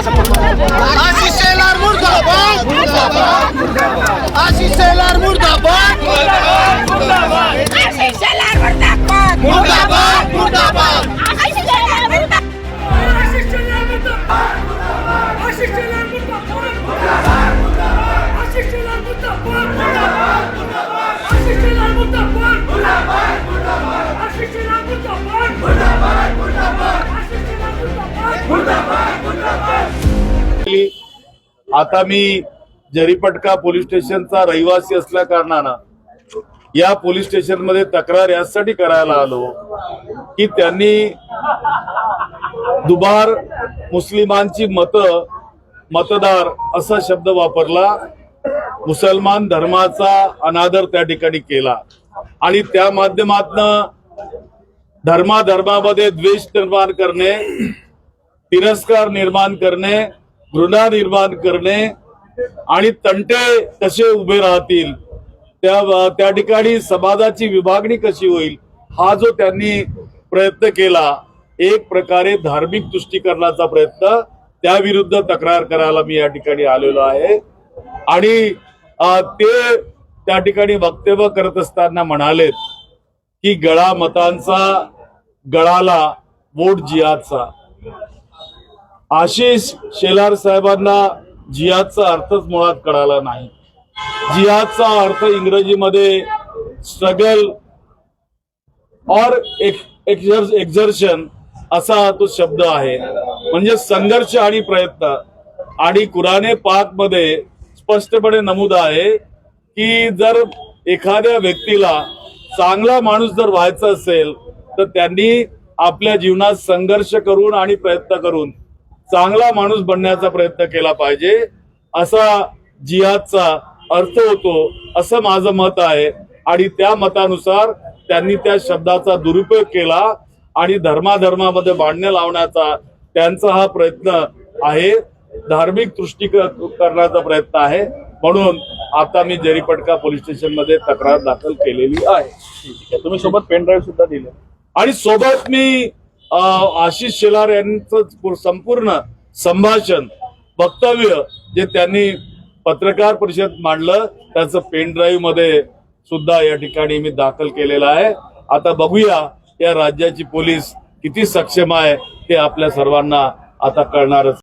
आशिष शेलार मुर्दाबाद आशिष शेलार मुर्दाबाद आशिष शेलार मुर्दाबाद मुर्दाबाद मुर्दाबाद आशिष शेलार मुर्दाबाद आशिष शेलार मुर्दाबाद आशिष शेलार मुर्दाबाद आशिष शेलार मुर्दाबाद आशिष शेलार मुर्दाबाद आशिष शेलार मुर्दाबाद आता मी जरीपटका पोलीस स्टेशनचा रहिवासी असल्या कारणानं या पोलीस स्टेशनमध्ये तक्रार यासाठी करायला आलो की त्यांनी दुबार मुस्लिमांची मत मतदार असा शब्द वापरला मुसलमान धर्माचा अनादर त्या ठिकाणी केला. आणि त्या माध्यमातनं धर्माधर्मामध्ये द्वेष निर्माण करणे तिरस्कार निर्माण करणे घृणा निर्माण करणे आणि तंटे कसे उभे राहतील त्या त्या ठिकाणी समाजाची विभागणी कशी होईल हा जो त्यांनी प्रयत्न केला एक प्रकारे धार्मिक तुष्टीकरणाचा प्रयत्न त्याविरुद्ध तक्रार करायला मी या ठिकाणी आलेलो आहे. आणि ते त्या ठिकाणी वक्तव्य करत असताना म्हणालेत की गळा मतांचा गळाला वोट जियाचा. आशिष शेलार साहेबांना जिहादचा अर्थच मुळात कळाला नाही. जिहादचा अर्थ इंग्रजीमध्ये स्ट्रगल और एक्झर्शन असा तो शब्द आहे. म्हणजे संघर्ष आणि प्रयत्न. आणि कुराने पाकमध्ये स्पष्टपणे नमूद आहे की जर एखाद्या व्यक्तीला चांगला माणूस जर व्हायचा असेल तर त्यांनी आपल्या जीवनात संघर्ष करून आणि प्रयत्न करून चांगला माणूस बनण्याचा प्रयत्न केला पाहिजे. असा जिहादचा अर्थ होतो असं माझं मत आहे. आणि त्या मतानुसार त्यांनी त्या शब्दाचा दुरुपयोग केला आणि धर्माधर्मामध्ये भांडणे लावण्याचा त्यांचा हा प्रयत्न आहे. धार्मिक तुष्टीकरणाचा प्रयत्न आहे. म्हणून आता मी जरीपटका पोलीस स्टेशनमध्ये तक्रार दाखल केलेली आहे. तुम्ही सोबत पेन ड्राईव्ह सुद्धा दिले. आणि सोबत मी आशिष शेलार यांचं संपूर्ण संभाषण वक्तव्य जे त्यांनी पत्रकार परिषद मांडलं त्याचं पेन ड्राईव्हमध्ये सुद्धा या ठिकाणी मी दाखल केलेलं आहे. आता बघूया या राज्याची पोलीस किती सक्षम आहे ते आपल्या सर्वांना आता कळणारच.